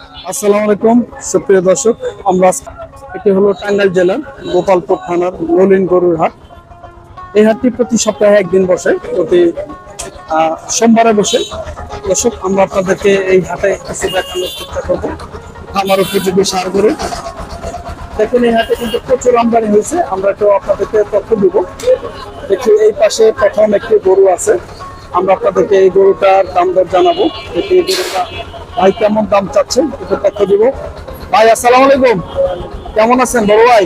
আসসালামু আলাইকুম, সুপ্রিয় দর্শক, আমরা এটি হলো টাঙ্গাইল জেলার গোপালপুর থানার নলিন গরুর হাট। এই হাটটি প্রতি সপ্তাহে একদিন বসে, প্রতি সোমবারে বসে। দর্শক, আমরা আপনাদেরকে এই হাটে কিছু দেখানোর চেষ্টা করব। আমার উপযোগী সার দেখুন, এই হাটে কিন্তু প্রচুর আমদানি হয়েছে। আমরা একটু আপনাদেরকে তথ্য দিব। দেখি, এই পাশে প্রথম একটি গরু আছে। আমরা আপনাদেরকে এই গরুটার দাম দর জানাব। এই গরুটা ভাই কেমন দাম চাচ্ছেন তথ্য দিব। ভাই আসসালামু আলাইকুম। কেমন আছেন বড় ভাই?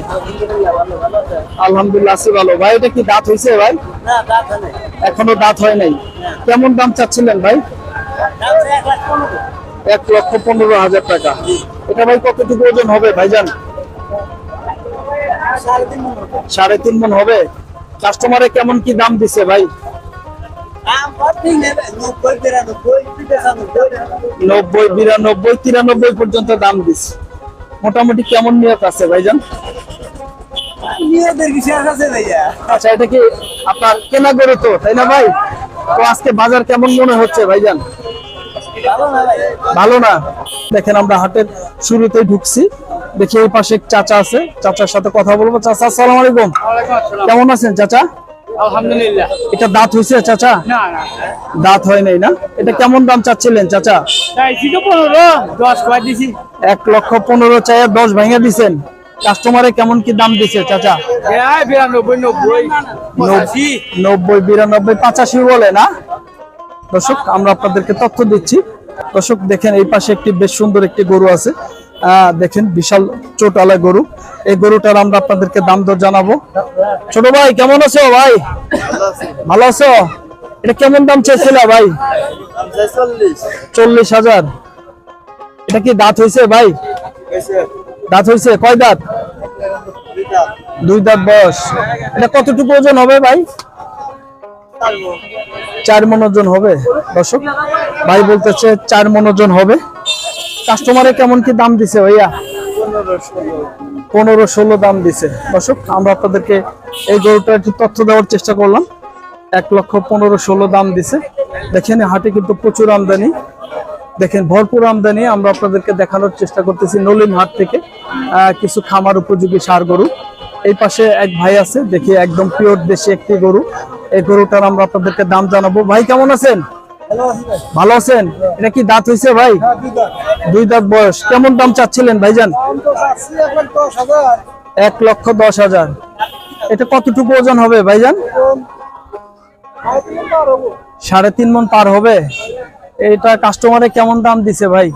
আলহামদুলিল্লাহ আছি ভালো। ভাই এটা কি দাঁত হয়েছে ভাই? এখনও দাঁত হয় নাই। কেমন দাম চাচ্ছিলেন ভাই? এক লক্ষ পনেরো হাজার টাকা। এটা ভাই কতটুকু ওজন হবে ভাইজান? সাড়ে তিন মন সাড়ে তিন মন হবে। কাস্টমারে কেমন কি দাম দিছে ভাই? নব্বই বিরানব্বই তিরানব্বই পর্যন্ত দাম দিছে মোটামুটি কেমন নিয়ত আছে ভাইজান? আছে ভাইয়া। আচ্ছা এটা কি আপনার কেনা গরু তো তাই না ভাই? তো আজকে বাজার কেমন মনে হচ্ছে ভাইজান? ভালো না ভালো না? দেখেন আমরা হাটের শুরুতেই ঢুকছি। দেখি এই পাশে চাচা আছে। চাচার সাথে কথা বলব। চাচা আসসালামু আলাইকুম। কেমন আছেন চাচা? আলহামদুলিল্লাহ। এটা দাঁত হয়েছে চাচা? না না। দাঁত হয় নাই না? এটা কেমন দাম চাচ্ছিলেন চাচা? চাইছি তো পনেরো দশ কয় দিছি। এক লক্ষ পনেরো চাইয়া দশ ভেঙে দিছেন। কাস্টমারে কেমন কি দাম দিছে চাচা? বিরানব্বই নব্বই নব্বই বিরানব্বই পঁচাশি বলে না? দর্শক আমরা আপনাদেরকে তথ্য দিচ্ছি। দর্শক দেখেন এই পাশে একটি বেশ সুন্দর একটি গরু আছে। দেখেন বিশাল চোটালা গরু। এই গরুটার আমরা আপনাদেরকে দাম দর জানাব। ছোট ভাই, কেমন আছো ভাই? ভালো আছো? এটা কেমন দাম চাইছিল ভাই? চল্লিশ হাজার। এটা কি দাঁত হয়েছে ভাই? দাঁত হয়েছে কয় দাঁত? দুই দাঁত বয়স। এটা কতটুকু ওজন হবে ভাই? চার মনোজন হবে। দর্শক, ভাই বলতেছে চার মনোজন হবে। কাস্টমারে কেমন কি দাম দিছে ভাইয়া? পনেরো ষোলো দাম দিছে। দর্শক, আমরা আপনাদেরকে এই গরুটার একটু তথ্য দেওয়ার চেষ্টা করলাম। এক লক্ষ পনেরো ষোলো দাম দিছে। দেখেন হাটে কিন্তু প্রচুর আমদানি। দেখেন, ভরপুর আমদানি। আমরা আপনাদেরকে দেখানোর চেষ্টা করতেছি নলিন হাট থেকে কিছু খামার উপযোগী সার গরু। এই পাশে এক ভাই আছে, দেখি একদম পিওর দেশি একটি গরু। এই গরুটার আমরা আপনাদেরকে দাম জানাব। ভাই, কেমন আছেন? ভালো আছেন? এটা কি দাঁত হয়েছে ভাই? দুই দাঁত। বয়স। কেমন দাম চাচ্ছিলেন ভাইজান? এক লক্ষ দশ হাজার। এটা কতটুকু ওজন হবে ভাইজান? সাড়ে তিন মন পার হবে। এটা কাস্টমারে কেমন দাম দিছে ভাই?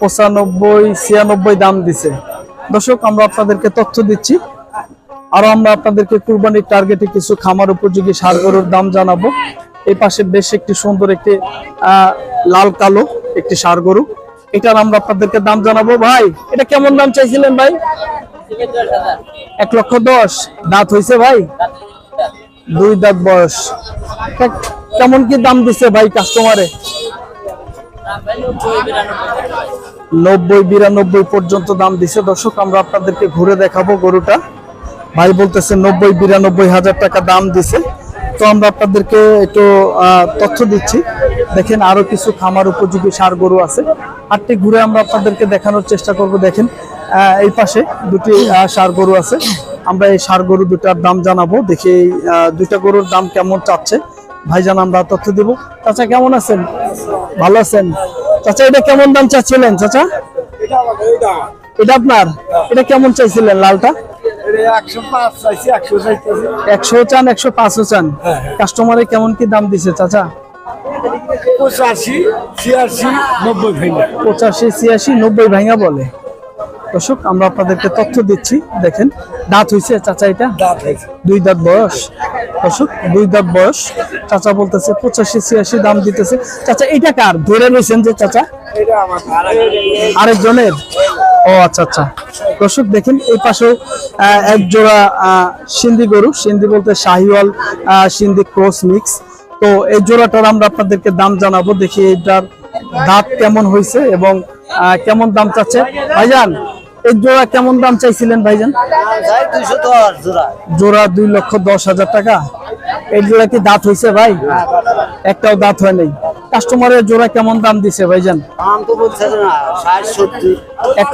পঁচানব্বই ছিয়ানব্বই দাম দিছে। দর্শক আমরা আপনাদেরকে তথ্য দিচ্ছি। আরও আমরা আপনাদেরকে কুরবানির টার্গেটে কিছু খামার উপযোগী সার গরুর দাম জানাব। এই পাশে বেশ একটি সুন্দর একটি লাল কালো একটি সার গরু। এটার আমরা আপনাদেরকে দাম জানাব। ভাই, এটা কেমন দাম চাইছিলেন ভাই? এক লক্ষ দশ। দাঁত হয়েছে ভাই? দুই দাঁত বয়স। কেমন কি দাম দিছে ভাই কাস্টমারে নব্বই, বিরানব্বই পর্যন্ত দাম দিছে। দর্শক, আমরা আপনাদেরকে ঘুরে দেখাবো গরুটা। ভাই বলতেছে নব্বই, বিরানব্বই হাজার টাকা দাম দিছে। তো আমরা আপনাদেরকে একটু তথ্য দিচ্ছি। দেখেন আরও কিছু খামার উপযোগী সার গরু আছে। আটটি ঘুরে আমরা আপনাদেরকে দেখানোর চেষ্টা করব, দেখেন। এই পাশে দুটি সার গরু আছে। আমরা এই সার গরু দুটার দাম জানাব, দেখি দুইটা গরুর দাম কেমন চাচ্ছে। ভাইজান, আমরা তথ্য দিব। চাচা, কেমন আছেন? ভালো আছেন? চাচা, এটা কেমন দাম চাচ্ছিলেন, চাচা? এটা আপনার? এটা কেমন চাইছিলেন, লালটা? একশো চান একশো পাঁচশো চান? কাস্টমারে কেমন কি দাম দিছে চাচা? পঁচাশি ছিয়াশি নব্বই ভেঙে। পঁচাশি ছিয়াশি নব্বই ভাঙা বলে। দর্শক আমরা আপনাদেরকে তথ্য দিচ্ছি দেখেন দাঁত হইছে চাচা এটা? দুই দাঁত বয়স। দর্শক দুই দাঁত বয়স। চাচা বলতেছে পঁচাশি ছিয়াশি দাম দিতেছে। চাচা এটা কার? ধরে রয়েছেন যে চাচা? আরেকজনের? ও আচ্ছা আচ্ছা। দর্শক দেখেন এই পাশেও এক জোড়া সিন্ধি গরু। সিন্ধি বলতে শাহিওয়াল সিন্ধি ক্রস মিক্স। তো এই জোড়াটার আমরা আপনাদেরকে দাম জানাব দেখি এটার দাঁত কেমন হয়েছে এবং কেমন দাম চাচ্ছে। ভাইজান এই জোড়া কেমন দাম চাইছিলেন ভাইজান? জোড়া। জোড়া দুই লক্ষ দশ হাজার টাকা। এই জোড়া কি দাঁত হয়েছে ভাই? একটাও দাঁত হয় নাই। কাস্টমারের জোড়া কেমন দাম দিছে ভাইজান? দাম তো বলছে না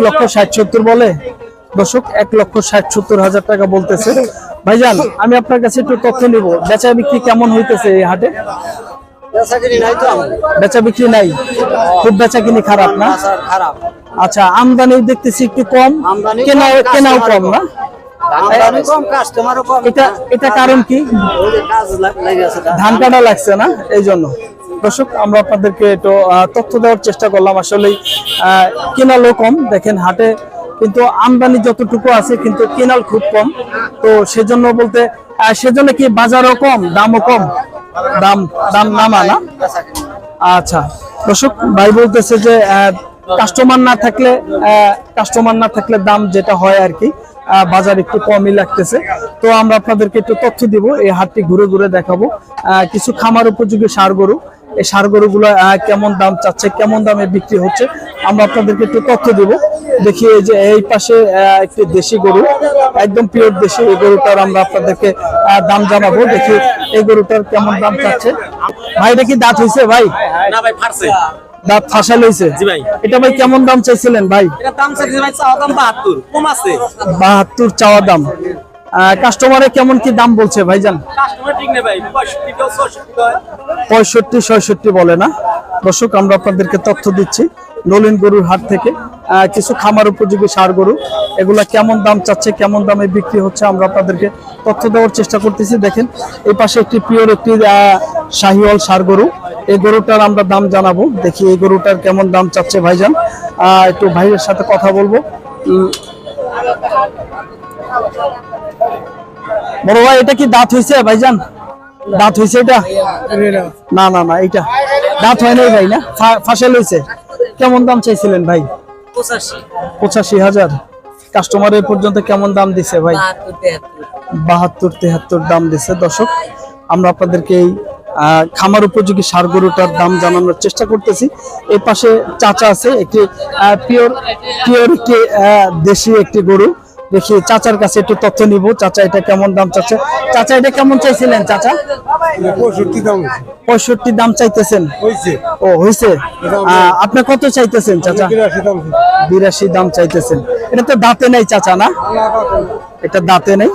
লক্ষ ষাট সত্তর বলে? দর্শক এক লক্ষ ষাট সত্তর হাজার টাকা বলতেছে। ভাইজান আমি আপনার কাছে একটু তথ্য নিব। বেচা বিক্রি কেমন হইতেছে এই হাটে? বেচা কিনি নাই তো আমার বেচা বিক্রি নাই? খুব বেচা কিনি খারাপ না? খারাপ। আচ্ছা আমদানি দেখতেছি একটু কম। কেনাও কম, কেনাও কম। না? এটা এটা কারণ কি? ধান কাটা লাগছে না? এই জন্য। দর্শক, আমরা আপনাদেরকে একটু তথ্য দেওয়ার চেষ্টা করলাম। আসলে কেনালও কম, দেখেন হাটে কিন্তু আমদানি যতটুকু আছে কিন্তু কেনাল খুব কম। তো সেজন্য বলতে সেজন্য কি বাজারও কম, দামও কম? দাম দাম নামা না? আচ্ছা দর্শক, ভাই বলতেছে যে কাস্টমার না থাকলে কাস্টমার না থাকলে দাম যেটা হয় আর কি বাজার একটু কমই লাগতেছে। তো আমরা আপনাদেরকে একটু তথ্য দিব, এই হাটটি ঘুরে ঘুরে দেখাবো। কিছু খামার উপযোগী সার গরু এই সার গরুগুলো কেমন দাম চাচ্ছে কেমন দামে বিক্রি হচ্ছে আমরা আপনাদেরকে একটু তথ্য দিব। দেখি এই যে এই পাশে একটি দেশি গরু একদম পিওর দেশি এই গরুটার আমরা আপনাদেরকে দাম জানাব। দেখি এই গরুটার কেমন দাম চাচ্ছে। ভাই এটা কি দাঁত হয়েছে ভাই? না ভাই ফারছে দাঁত ফাঁসা লইছে? এটা ভাই কেমন দাম চাইছিলেন ভাই? দাম চাইছে ভাই চাওয়া দাম বাহাত্তর কম আছে। বাহাত্তর চাওয়া দাম। কাস্টমারে কেমন কি দাম বলছে ভাইজান? পঁয়ষট্টি ছয়ষট্টি বলে। না। দর্শক আমরা আপনাদেরকে তথ্য দিচ্ছি নলিন গরুর হাট থেকে। কিছু খামার উপযোগী সার গরু এগুলা কেমন দাম চাচ্ছে কেমন দামে বিক্রি হচ্ছে আমরা আপনাদেরকে তথ্য দেওয়ার চেষ্টা করতেছি। দেখেন এই পাশে একটি পিওর একটি আহ, শাহিওয়াল সার গরু। এই গরুটার আমরা দাম জানাব। দেখি এই গরুটার কেমন দাম চাচ্ছে ভাইজান। আহ, একটু ভাইয়ের সাথে কথা বলব। উম, বড় ভাই এটা কি দাঁত হয়েছে ভাইজান? দাঁত হয়েছে এটা? না না না এটা দাঁত হয় নাই ভাই না? ফাঁসে লইছে। কেমন দাম চাইছিলেন ভাই? পঁচাশি। হাজার। কাস্টমারের পর্যন্ত কেমন দাম দিছে ভাই? বাহাত্তর তেহাত্তর। দাম দিছে। দর্শক আমরা আপনাদেরকে এই খামার উপযোগী সার গরুটার দাম জানানোর চেষ্টা করতেছি। এই পাশে চাচা আছে একটি পিওর পিওর একটি দেশি একটি গরু। দেখি চাচার কাছে একটু তথ্য নিব। চাচা এটা কেমন দাম চাচ্ছে? চাচা এটা কেমন চাইছিলেন চাচা? পঁয়ষট্টি দাম পঁয়ষট্টি দাম চাইতেছেন? ও হয়েছে? আপনি কত চাইতেছেন চাচা? বিরাশি দাম চাইতেছেন। এটা তো দাঁতে নেই চাচা না? এটা দাঁতে নেই।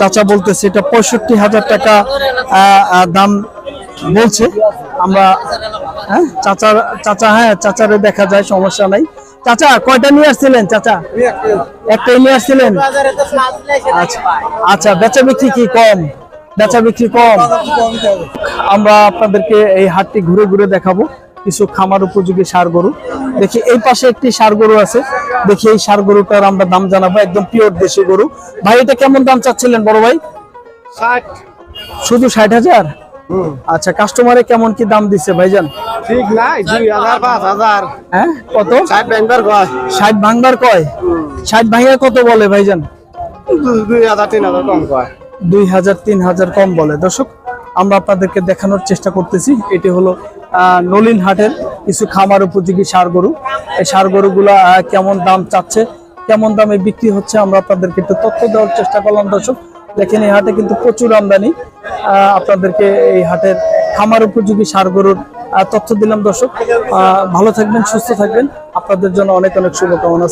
চাচা বলতেছে এটা পঁয়ষট্টি হাজার টাকা দাম বলছে। আমরা হ্যাঁ চাচা চাচা হ্যাঁ চাচারে দেখা যায় সমস্যা নাই। চাচা কয়টা নিয়ে আসছিলেন চাচা? একটাই নিয়ে আসছিলেন? আচ্ছা আচ্ছা বেচা বিক্রি কি কম? বেচা বিক্রি কম। আমরা আপনাদেরকে এই হাটটি ঘুরে ঘুরে দেখাবো। কিছু খামার উপযোগী সার গরু। দেখি এই পাশে একটি সার গরু আছে। দেখি এই সার গরুটার আমরা দাম জানাব। একদম পিওর দেশি গরু। ভাই এটা কেমন দাম চাচ্ছিলেন বড় ভাই? ষাট। শুধু ষাট হাজার? আচ্ছা কাস্টমারে কেমন কি দাম দিচ্ছে ভাইজান? ঠিক নাই দুই হাজার পাঁচ হাজার। হ্যাঁ কত? ষাট ব্যাংবার কয়। ষাট ভাঙবার কয়? ষাট ভাঙে কত বলে ভাইজান? দুই হাজার তিন হাজার কম কয়। দুই হাজার তিন হাজার কম বলে। দর্শক আমরা আপনাদেরকে দেখানোর চেষ্টা করতেছি। এটি হলো নলিন হাটের কিছু খামার উপযোগী সার গরু। এই সার গরুগুলা কেমন দাম চাচ্ছে কেমন দামে বিক্রি হচ্ছে আমরা আপনাদেরকে একটু তথ্য দেওয়ার চেষ্টা করলাম দর্শক। দেখেন এই হাটে কিন্তু প্রচুর আমদানি। আপনাদেরকে এই হাটের খামার উপযোগী সার গরুর তথ্য দিলাম দর্শক। ভালো থাকবেন, সুস্থ থাকবেন। আপনাদের জন্য অনেক অনেক শুভকামনা।